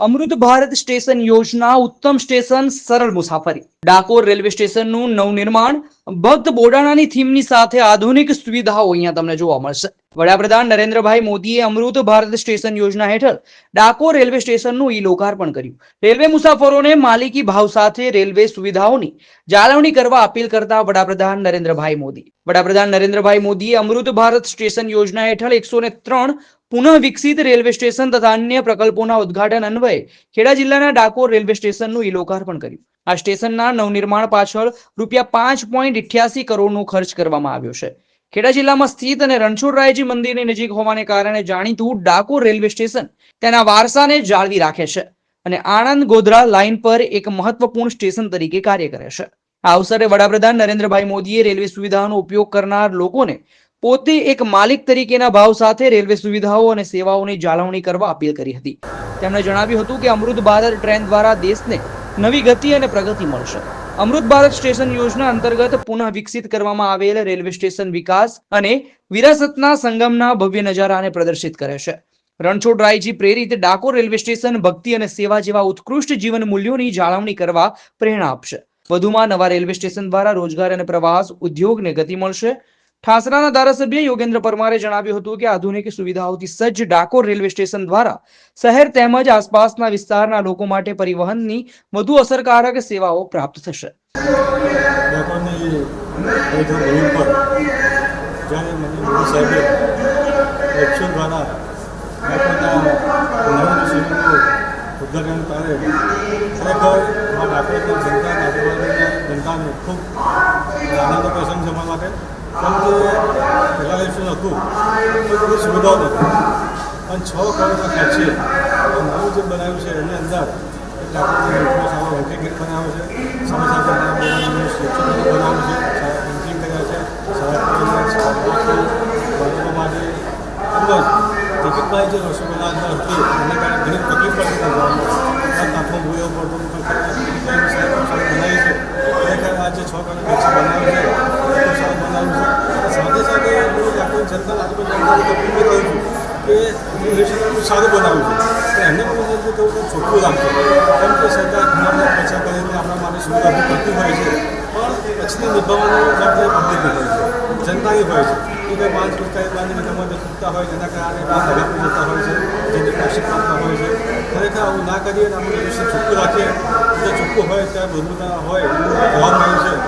અમૃત Bharat station યોજના ઉત્તમ station સરળ મુસાફરી. ડાકોર રેલવે સ્ટેશનનું નવનિર્માણ ભક્ત બોડાણાની થીમની સાથે આધુનિક સુવિધાઓ અહીંયા તમને જોવા મળશે. વડાપ્રધાન નરેન્દ્રભાઈ મોદીએ અમૃત ભારત સ્ટેશન યોજના હેઠળ ડાકોર રેલવે સ્ટેશનનું ઈ લોકાર્પણ કર્યું. રેલવે મુસાફરોને માલિકી ભાવ સાથે રેલવે સુવિધાઓની જાળવણી કરવા અપીલ કરતા વડાપ્રધાન નરેન્દ્રભાઈ મોદી. વડાપ્રધાન નરેન્દ્રભાઈ મોદીએ અમૃત ભારત સ્ટેશન યોજના હેઠળ એકસો ને ત્રણ પુનઃ વિકસિત રેલવે સ્ટેશન તથા અન્ય પ્રકલ્પોના ઉદઘાટન અન્વયે ખેડા જિલ્લાના ડાકોર રેલવે સ્ટેશનનું ઈ લોકાર્પણ કર્યું. આ સ્ટેશનના નવનિર્માણ પાછળ રૂપિયા પાંચ પોઈન્ટ ઇઠ્યાસી કરોડનો ખર્ચ કરવામાં આવ્યો છે. ખેડા જિલ્લામાં સ્થિત અને રણછોડરાયજી મંદિરની નજીક હોવાને કારણે જાણીતું ડાકોર રેલવે સ્ટેશન તેના વારસાને જાળવી રાખે છે અને આણંદ ગોધરા લાઇન પર એક મહત્વપૂર્ણ સ્ટેશન તરીકે કાર્ય કરે છે. આ અવસરે વડાપ્રધાન નરેન્દ્રભાઈ મોદીએ રેલવે સુવિધાનો ઉપયોગ કરનાર લોકોને પોતે એક માલિક તરીકેના ભાવ સાથે રેલવે સુવિધાઓ અને સેવાઓની જાળવણી કરવા અપીલ કરી હતી. તેમણે જણાવ્યું હતું કે અમૃત ભારત ટ્રેન દ્વારા દેશને નવી ગતિ અને પ્રગતિ મળશે. અમૃત ભારત સ્ટેશન યોજના અંતર્ગત પુનઃ વિકસિત કરવામાં આવેલ રેલવે સ્ટેશન વિકાસ અને વિરાસતના સંગમના ભવ્ય નજારાને પ્રદર્શિત કરે છે. રણછોડરાયજી પ્રેરિત ડાકોર રેલવે સ્ટેશન ભક્તિ અને સેવા જેવા ઉત્કૃષ્ટ જીવન મૂલ્યોની જાળવણી કરવા પ્રેરણા આપશે. વધુમાં નવા રેલવે સ્ટેશન દ્વારા રોજગાર અને પ્રવાસ ઉદ્યોગને ગતિ મળશે. ઠાસરાના ધારાસભ્ય યોગેન્દ્ર પરમારે જણાવ્યું હતું કે આધુનિક સુવિધાઓથી સજ્જ ડાકોર રેલવે સ્ટેશન દ્વારા શહેર તેમજ આસપાસના વિસ્તારના લોકો માટે પરિવહનની વધુ અસરકારક સેવાઓ પ્રાપ્ત થશે. આનંદ પ્રસંગ છે માટે કેમ કે પહેલાં દિવસે હતું બધી સુવિધાઓ નથી પણ છ કરોડના ખર્ચે નવું જે બનાવ્યું છે એની અંદર ડાકોરની એટલો સારો વેન્ટિંગ ગેટ છે. સાથે બનાવ્યું છે સારા પેન્ટિંગ કર્યા છે, સારા જે રસોગોલા અંદર હતી, એને ઘણી તકલીફ પડતી હતી તાપમાં પડતો બનાવી છે. ખરેખર આ જે છ કરોડ હું જનતાને કરી રહ્યો છું કે યુનિવર્સિટી સારું બનાવ્યું છે. એમને પણ હું ચોખ્ખું રાખજો કેમ કે સરકાર ઘણા પૈસા કરીને આપણા સુવિધા કરતી હોય છે. પણ પછીની નિભાવવાનું જવાબદારી છે જનતાની હોય છે. કે પાંચ રૂપિયા પાંચ વિધામાં જે ખૂટતા હોય જેના કારણે બહાર હરીફી જતા હોય છે જેની પ્લાસ્ટિક આપતા હોય છે. ખરેખર આવું ના કરીએ અને આપણે ચોખ્ખું રાખીએ. જે ચોખ્ખું હોય ત્યાં બધું હોય એવું મળ્યું છે.